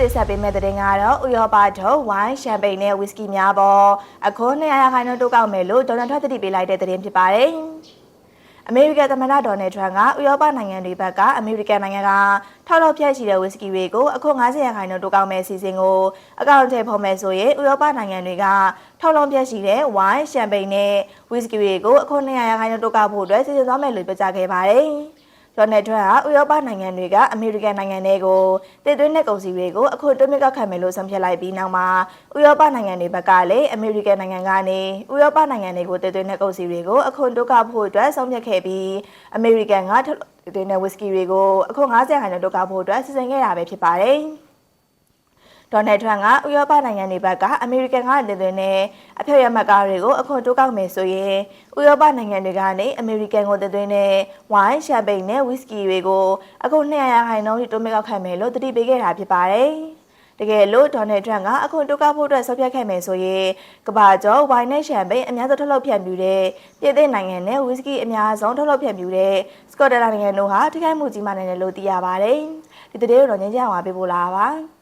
တင်ဆက်ပေးမယ့်သတင်းကတော့ဥရောပထုတ်ဝိုင်းရှမ်ပိန်နဲ့ဝီစကီများပေါ်အခု200ခိုင်နှုန်းတိုးကောက်မယ်လို့ဒေါ်နယ်ထရန့်သတိပေးလိုက်တဲ့သတင်းဖြစ်ပါတယ်။အမေရိကန်သမ္မတဒေါ်နယ်ထရန့်ကဥရောပနိုင်ငံတွေဘက်ကအမေရိကန်နိုင်ငံကထောက်ထောက်ဖြတ်ရှိတဲ့ဝီစကီတွေကိုအခု90ရာခိုင်နှုန်းတိုးကောက်မဲ့အစီအစဉ်ကိုအကောင့်ထဲဖော်မယ်ဆိုရင်ဥရောပနိုင်ငံတွေကထောက်လုံးဖြတ်ရှိတဲ့ဝိုင်းရှမ်ပိန်နဲ့ဝီစကီတွေကိုအခု200ရာခိုင်နှုန်းတိုးကောက်ဖို့အတွက်စီစဉ်သွားမယ်လို့ပြောကြားခဲ့ပါတယ်။ ဒေါ်နယ်ထရန့်ကဥရောပနိုင်ငံတွေကအမေရိကန်နိုင်ငံတွေကိုတည်သွင်းတဲ့ကုန်စည်တွေကိုအခုတွင်းမြတ်ခံမယ်လို့ဆုံးဖြတ်လိုက်ပြီးနောက်မှာဥရောပနိုင်ငံတွေဘက်ကလည်းအမေရိကန်နိုင်ငံကနေဥရောပနိုင်ငံတွေကိုတည်သွင်းတဲ့ကုန်စည်တွေကိုအခုတိုးကောက်ဖို့အတွက်ဆုံးဖြတ်ခဲ့ပြီးအမေရိကန်ကထုတ်တဲ့ဝီစကီတွေကိုအခု90ခိုင်နှုန်းတိုးကောက်ဖို့အတွက်စီစဉ်ခဲ့တာပဲဖြစ်ပါတယ်။ ဒေါ်နယ်ထရန့်ကဥရောပနိုင်ငံတွေဘက်ကအမေရိကန်ကတည်သွင်းတဲ့အဖျက်ရမကားတွေကိုအခုတိုးကောက်မယ်ဆိုရင်ဥရောပနိုင်ငံတွေကနေအမေရိကန်ကိုတည်သွင်းတဲ့ဝိုင်းရှမ်ပိန်နဲ့ဝီစကီတွေကိုအခု200ခိုင်နှုန်းထိတိုးမြှောက်ခံမယ်လို့တတိပေးခဲ့တာဖြစ်ပါတယ်။တကယ်လို့ဒေါ်နယ်ထရန့်ကအခုတိုးကောက်ဖို့အတွက်ဆုံးဖြတ်ခဲ့မယ်ဆိုရင်ကမ္ဘာကျော်ဝိုင်းနဲ့ရှမ်ပိန်အများစုထုတ်လုပ်ဖြန့်ဖြူတဲ့ပြည်သစ်နိုင်ငံနဲ့ဝီစကီအများဆုံးထုတ်လုပ်ဖြန့်ဖြူတဲ့စကော့တလန်နိုင်ငံတို့ဟာထိခိုက်မှုကြီးမားနေတယ်လို့သိရပါတယ်။ဒီတဲ့ကိုတော့ညင်ကြအောင်ပါပေးပို့လာပါ။